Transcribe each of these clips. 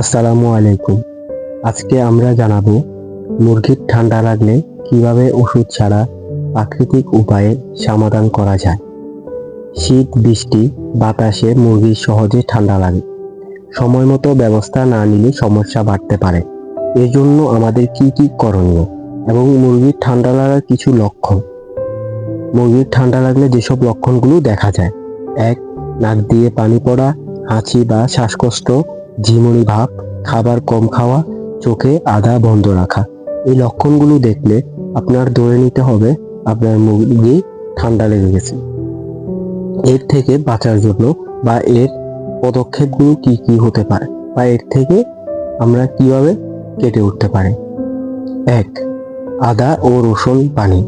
আসসালামু আলাইকুম। আজকে আমরা জানাব মুরগির ঠান্ডা লাগলে কীভাবে ওষুধ ছাড়া প্রাকৃতিক উপায়ে সমাধান করা যায়। শীত, বৃষ্টি, বাতাসে মুরগির সহজে ঠান্ডা লাগে। সময় মতো ব্যবস্থা না নিলে সমস্যা বাড়তে পারে। এজন্য আমাদের কি কি করণীয় এবং মুরগির ঠান্ডা লাগার কিছু লক্ষণ? মুরগির ঠান্ডা লাগলে যেসব লক্ষণগুলো দেখা যায়। এক, নাক দিয়ে পানি পড়া, হাঁচি বা শ্বাসকষ্ট ঝিমুনি ভাব, খাবার কম খাওয়া, চোখে আধা বন্ধ রাখা। এই লক্ষণগুলো দেখলে আপনার ধরে নিতে হবে আপনার মুরগি ঠান্ডা লেগে গেছে। এর থেকে বাঁচার জন্য বা এর পদক্ষেপগুলো কি কি হতে পারে বা এর থেকে আমরা কীভাবে কেটে উঠতে পারি? এক, আদা ও রসুন পানি।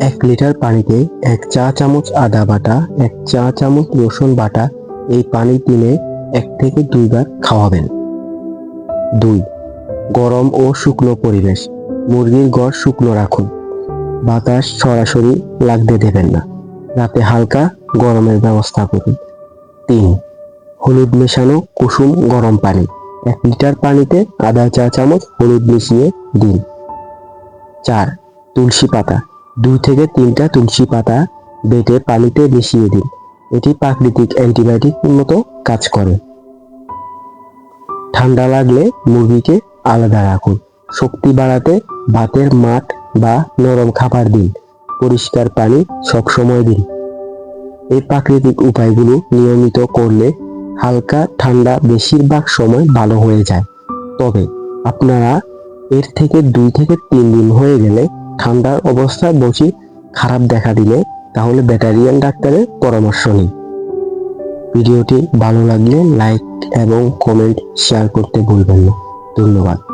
এক লিটার পানিতে এক চা চামচ আদা বাটা, এক চা চামচ রসুন বাটা, এই পানি দিনে এক থেকে দুইবার খাওয়াবেন। দুই, গরম ও শুকনো পরিবেশ। মুরগির গড় শুকনো রাখুন। বাতাস সরাসরি লাগতে দেবেন না। রাতে হালকা গরমের ব্যবস্থা করুন। তিন, হলুদ মেশানো কুসুম গরম পানি। এক লিটার পানিতে আধা চা চামচ হলুদ মিশিয়ে দিন। চার, তুলসী পাতা। দুই থেকে তিনটা তুলসী পাতা বেটে পানিতে মিশিয়ে দিন। এটি প্রাকৃতিক অ্যান্টিবায়োটিক মতো কাজ করে। ঠান্ডা লাগলে মুরগিকে আলাদা রাখুন। শক্তি বাড়াতে ভাতের মাঠ বা নরম খাবার দিন। পরিষ্কার পানি সবসময় দিন। এই প্রাকৃতিক উপায়গুলো নিয়মিত করলে হালকা ঠান্ডা বেশিরভাগ সময় ভালো হয়ে যায়। তবে আপনারা এর থেকে দুই থেকে তিন দিন হয়ে গেলে ঠান্ডার অবস্থা বেশি খারাপ দেখা দিলে তাহলে ব্যাটারিয়ান ডাক্তারের পরামর্শ নিন। ভিডিওটি ভালো লাগলে লাইক এবং কমেন্ট শেয়ার করতে ভুলবেন না। ধন্যবাদ।